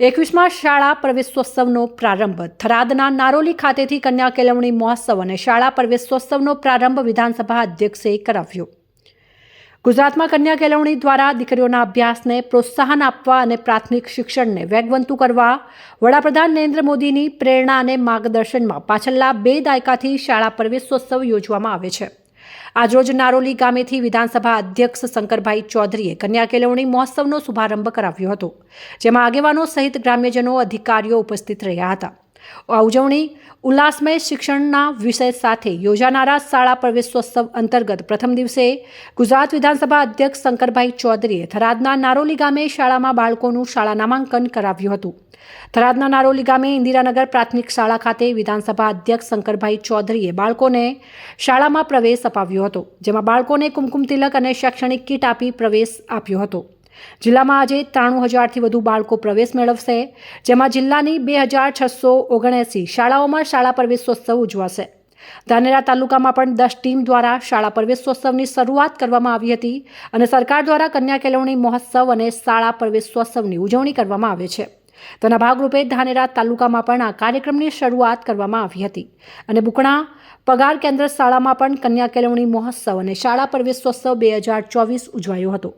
એકવીસમાં શાળા પ્રવેશોત્સવનો પ્રારંભ. થરાદના નારોલી ખાતેથી કન્યા કેળવણી મહોત્સવ અને શાળા પ્રવેશોત્સવનો પ્રારંભ વિધાનસભા અધ્યક્ષે કરાવ્યો. ગુજરાતમાં કન્યા કેળવણી દ્વારા દીકરીઓના અભ્યાસને પ્રોત્સાહન આપવા અને પ્રાથમિક શિક્ષણને વેગવંતુ કરવા વડાપ્રધાન નરેન્દ્ર મોદીની પ્રેરણા અને માર્ગદર્શનમાં પાછલા બે દાયકાથી શાળા પ્રવેશોત્સવ યોજવામાં આવે છે. આજરોજ નારોલી ગામેથી વિધાનસભા અધ્યક્ષ શંકરભાઈ ચૌધરીએ કન્યા કેળવણી મહોત્સવનો શુભારંભ કરાવ્યો હતો, જેમાં આગેવાનો સહિત ગ્રામ્યજનો અધિકારીઓ ઉપસ્થિત રહ્યા હતા. આ ઉજવણી, ઉલ્લાસમય શિક્ષણના વિષય સાથે યોજાનારા શાળા પ્રવેશોત્સવ અંતર્ગત પ્રથમ દિવસે ગુજરાત વિધાનસભા અધ્યક્ષ શંકરભાઈ ચૌધરીએ થરાદના નારોલી ગામે શાળામાં બાળકોનું શાળા નામાંકન કરાવ્યું હતું. થરાદના નારોલી ગામે ઇન્દિરાનગર પ્રાથમિક શાળા ખાતે વિધાનસભા અધ્યક્ષ શંકરભાઈ ચૌધરીએ બાળકોને શાળામાં પ્રવેશ અપાવ્યો હતો, જેમાં બાળકોને કુમકુમ તિલક અને શૈક્ષણિક કીટ આપી પ્રવેશ આપ્યો હતો. જિલ્લામાં આજે ત્રાણું હજારથી વધુ બાળકો પ્રવેશ મેળવશે, જેમાં જિલ્લાની બે હજાર છસો ઓગણએંસી શાળાઓમાં શાળા પ્રવેશોત્સવ ઉજવાશે. ધાનેરા તાલુકામાં પણ દસ ટીમ દ્વારા શાળા પ્રવેશોત્સવની શરૂઆત કરવામાં આવી હતી અને સરકાર દ્વારા કન્યા કેળવણી મહોત્સવ અને શાળા પ્રવેશોત્સવની ઉજવણી કરવામાં આવે છે. તેના ભાગરૂપે ધાનેરા તાલુકામાં પણ આ કાર્યક્રમની શરૂઆત કરવામાં આવી હતી અને બુકણા પગાર કેન્દ્ર શાળામાં પણ કન્યા કેળવણી મહોત્સવ અને શાળા પ્રવેશોત્સવ બે હજાર ચોવીસ ઉજવાયો હતો.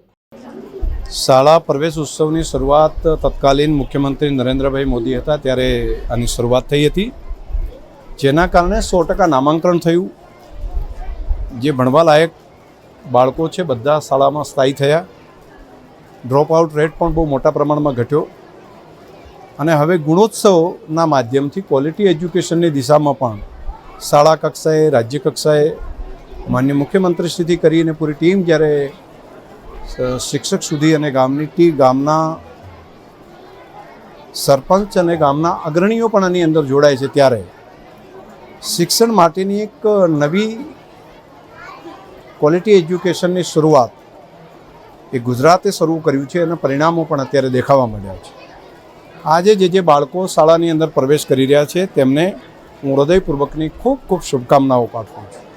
શાળા પ્રવેશ ઉત્સવની શરૂઆત તત્કાલીન મુખ્યમંત્રી નરેન્દ્રભાઈ મોદી હતા ત્યારે આની શરૂઆત થઈ હતી. જેના કારણે સો ટકા નામાંકન થયું. જે ભણવા લાયક બાળકો છે, બધા શાળામાં સ્થાયી થયા. ડ્રોપ આઉટ રેટ પણ બહુ મોટા પ્રમાણમાં ઘટ્યો. અને હવે ગુણોત્સવના માધ્યમથી ક્વોલિટી એજ્યુકેશનની દિશામાં પણ શાળા કક્ષાએ, રાજ્ય કક્ષાએ માન્ય મુખ્યમંત્રીશ્રીથી કરીને પૂરી ટીમ જ્યારે શિક્ષક સુધી અને ગામની ટી ગામના સરપંચ અને ગામના અગ્રણીઓ પણ આની અંદર જોડાય છે ત્યારે. શિક્ષણ માટેની એક નવી ક્વોલિટી એજ્યુકેશનની શરૂઆત એ ગુજરાતે શરૂ કર્યું છે અને પરિણામો પણ અત્યારે દેખાવા મળ્યા છે. આજે જે જે બાળકો શાળાની અંદર પ્રવેશ કરી રહ્યા છે તેમને હું હૃદયપૂર્વકની ખૂબ ખૂબ શુભકામનાઓ પાઠવું છું.